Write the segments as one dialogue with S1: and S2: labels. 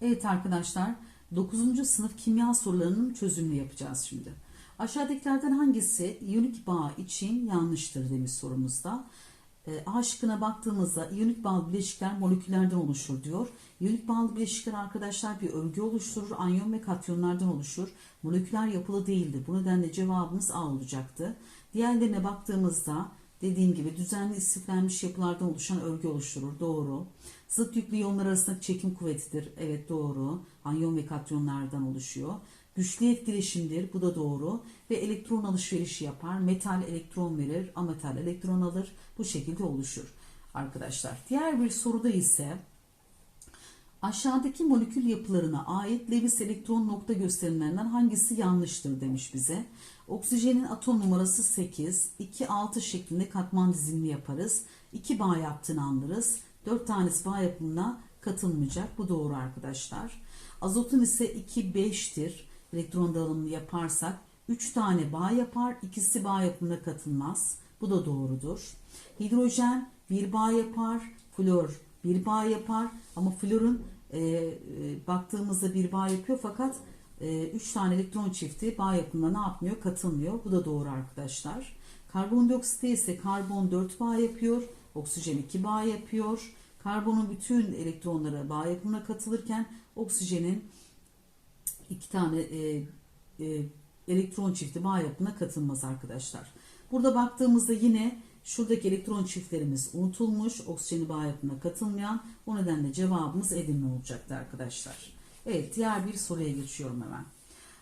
S1: Evet arkadaşlar 9. sınıf kimya sorularının çözümünü yapacağız şimdi. Aşağıdakilerden hangisi iyonik bağ için yanlıştır demiş sorumuzda. E, A şıkkına baktığımızda iyonik bağlı bileşikler moleküllerden oluşur diyor. İyonik bağlı bileşikler arkadaşlar bir örgü oluşturur. Anyon ve katyonlardan oluşur. Moleküler yapılı değildir. Bu nedenle cevabımız A olacaktı. Diğerlerine baktığımızda dediğim gibi düzenli istiflenmiş yapılardan oluşan örgü oluşturur. Doğru. Zıt yüklü iyonlar arasındaki çekim kuvvetidir. Evet doğru. Anyon ve katyonlardan oluşuyor. Güçlü etkileşimdir. Bu da doğru. Ve elektron alışverişi yapar. Metal elektron verir. Ametal elektron alır. Bu şekilde oluşur. Arkadaşlar. Diğer bir soruda ise aşağıdaki molekül yapılarına ait Lewis elektron nokta gösterimlerinden hangisi yanlıştır demiş bize. Oksijenin atom numarası 8, 2, 6 şeklinde katman dizilimi yaparız. 2 bağ yaptığını anlarız. 4 tanesi bağ yapımına katılmayacak. Bu doğru arkadaşlar. Azotun ise 2, 5'tir. Elektron dağılımını yaparsak 3 tane bağ yapar, ikisi bağ yapımına katılmaz. Bu da doğrudur. Hidrojen bir bağ yapar, flor bir bağ yapar ama florun e, e, baktığımızda bir bağ yapıyor fakat 3 tane elektron çifti bağ yapımına ne yapmıyor? Katılmıyor. Bu da doğru arkadaşlar. Karbondioksitte ise karbon 4 bağ yapıyor, oksijen 2 bağ yapıyor. Karbonun bütün elektronları bağ yapımına katılırken oksijenin iki tane e, e, elektron çifti bağ yapımına katılmaz arkadaşlar. Burada baktığımızda yine şuradaki elektron çiftlerimiz unutulmuş. Oksijeni bağ yapımına katılmayan. O nedenle cevabımız Edirne olacaktı arkadaşlar. Evet diğer bir soruya geçiyorum hemen.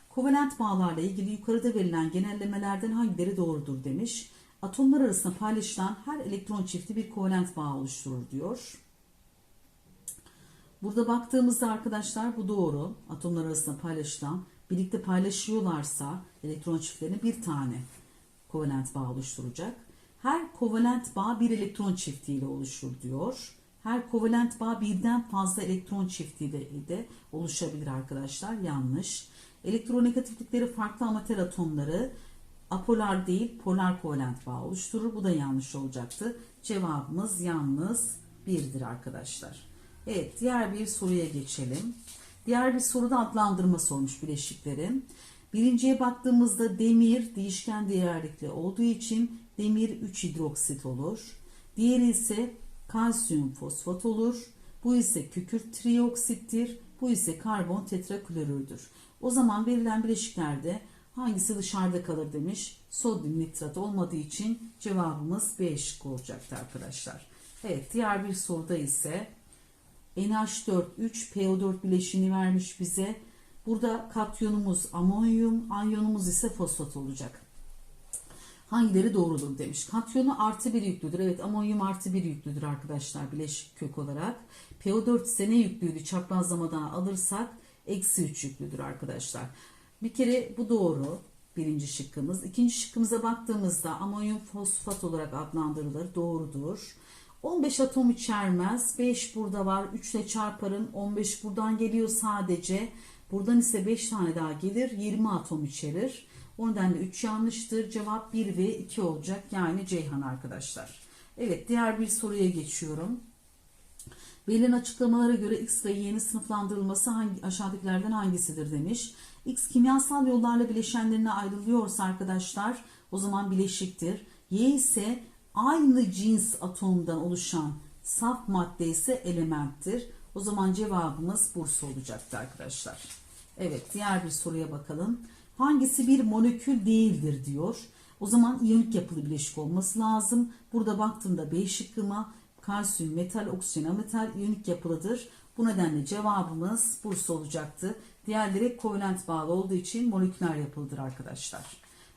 S1: Kovalent bağlarla ilgili yukarıda verilen genellemelerden hangileri doğrudur demiş. Atomlar arasında paylaşılan her elektron çifti bir kovalent bağ oluşturur diyor. Burada baktığımızda arkadaşlar bu doğru. Atomlar arasında paylaşılan, birlikte paylaşıyorlarsa elektron çiftlerini bir tane kovalent bağ oluşturacak. Her kovalent bağ bir elektron çiftiyle oluşur diyor. Her kovalent bağ birden fazla elektron çiftiyle de oluşabilir arkadaşlar. Yanlış. Elektronegatiflikleri farklı amater atomları apolar değil polar kovalent bağ oluşturur. Bu da yanlış olacaktı. Cevabımız yalnız birdir arkadaşlar. Evet diğer bir soruya geçelim. Diğer bir soruda adlandırma sormuş bileşiklerin. Birinciye baktığımızda demir değişken değerlikli olduğu için demir 3 hidroksit olur. Diğeri ise kalsiyum fosfat olur. Bu ise kükürt trioksittir. Bu ise karbon tetraklorürdür. O zaman verilen bileşiklerde hangisi dışarıda kalır demiş. Sodyum nitrat olmadığı için cevabımız B şıkkı olacaktı arkadaşlar. Evet diğer bir soruda ise NH4 3 PO4 bileşiğini vermiş bize. Burada katyonumuz amonyum, anyonumuz ise fosfat olacak. Hangileri doğrudur demiş. Katyonu artı bir yüklüdür. Evet amonyum artı bir yüklüdür arkadaşlar bileşik kök olarak. PO4 ise ne yüklüydü çaprazlamadan alırsak eksi 3 yüklüdür arkadaşlar. Bir kere bu doğru birinci şıkkımız. İkinci şıkkımıza baktığımızda amonyum fosfat olarak adlandırılır. Doğrudur. 15 atom içermez. 5 burada var. 3 ile çarparın. 15 buradan geliyor sadece. Buradan ise 5 tane daha gelir. 20 atom içerir. O nedenle 3 yanlıştır. Cevap 1 ve 2 olacak. Yani Ceyhan arkadaşlar. Evet diğer bir soruya geçiyorum. Verilen açıklamalara göre X ve Y'nin sınıflandırılması hangi, aşağıdakilerden hangisidir demiş. X kimyasal yollarla bileşenlerine ayrılıyorsa arkadaşlar o zaman bileşiktir. Y ise aynı cins atomdan oluşan saf madde ise elementtir. O zaman cevabımız Bursa olacaktı arkadaşlar. Evet diğer bir soruya bakalım. Hangisi bir molekül değildir diyor. O zaman iyonik yapılı bileşik olması lazım. Burada baktığımda B şıkkıma kalsiyum, metal, oksijen, ametal iyonik yapılıdır. Bu nedenle cevabımız Bursa olacaktı. Diğerleri kovalent bağlı olduğu için moleküler yapılıdır arkadaşlar.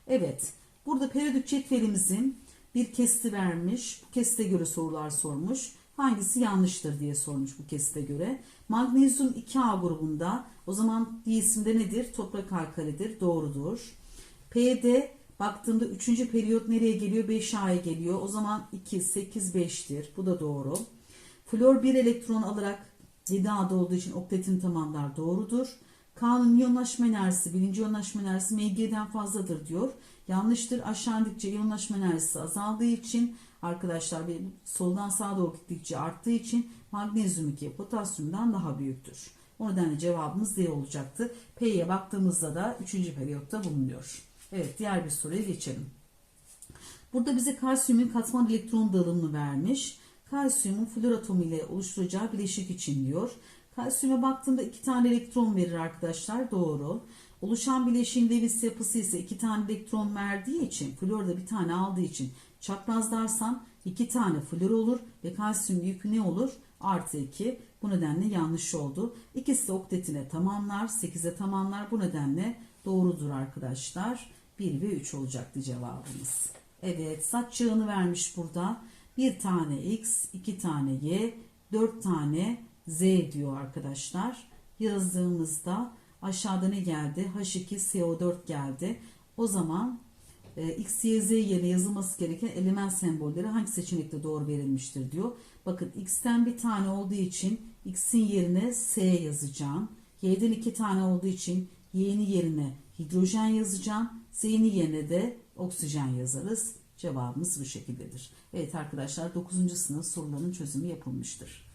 S1: Evet. Burada periyodik cetvelimizin bir kesti vermiş. Bu kesite göre sorular sormuş. Hangisi yanlıştır diye sormuş bu kesite göre. Magnezyum 2A grubunda o zaman isimde nedir? Toprak alkalidir. Doğrudur. P'de baktığımda 3. periyot nereye geliyor? 5A'ya geliyor. O zaman 2, 8, 5'tir. Bu da doğru. Flor 1 elektron alarak 7A'da olduğu için oktetini tamamlar. Doğrudur. K'nın iyonlaşma enerjisi, birinci iyonlaşma enerjisi Mg'den fazladır diyor. Yanlıştır. Aşağı indikçe iyonlaşma enerjisi azaldığı için arkadaşlar bir soldan sağa doğru gittikçe arttığı için magnezyum 2 potasyumdan daha büyüktür. O nedenle cevabımız D olacaktı. P'ye baktığımızda da 3. periyotta bulunuyor. Evet diğer bir soruya geçelim. Burada bize kalsiyumun katman elektron dağılımını vermiş. Kalsiyumun flor atomu ile oluşturacağı bileşik için diyor. Kalsiyuma baktığımda iki tane elektron verir arkadaşlar. Doğru. Oluşan bileşiğin Lewis yapısı ise iki tane elektron verdiği için, flor da bir tane aldığı için çaprazlarsan iki tane flor olur ve kalsiyum yükü ne olur? Artı 2. Bu nedenle yanlış oldu. İkisi de oktetine tamamlar, 8'e tamamlar. Bu nedenle doğrudur arkadaşlar. 1 ve 3 olacaktı cevabımız. Evet saç yağını vermiş burada. Bir tane X, iki tane Y, dört tane Z diyor arkadaşlar. Yazdığımızda aşağıda ne geldi? H2SO4 geldi. O zaman e, X, Y, Z yerine yazılması gereken element sembolleri hangi seçenekte doğru verilmiştir diyor. Bakın X'ten bir tane olduğu için X'in yerine S yazacağım. Y'den iki tane olduğu için Y'nin yerine hidrojen yazacağım. Z'nin yerine de oksijen yazarız. Cevabımız bu şekildedir. Evet arkadaşlar 9. sınıf sorularının çözümü yapılmıştır.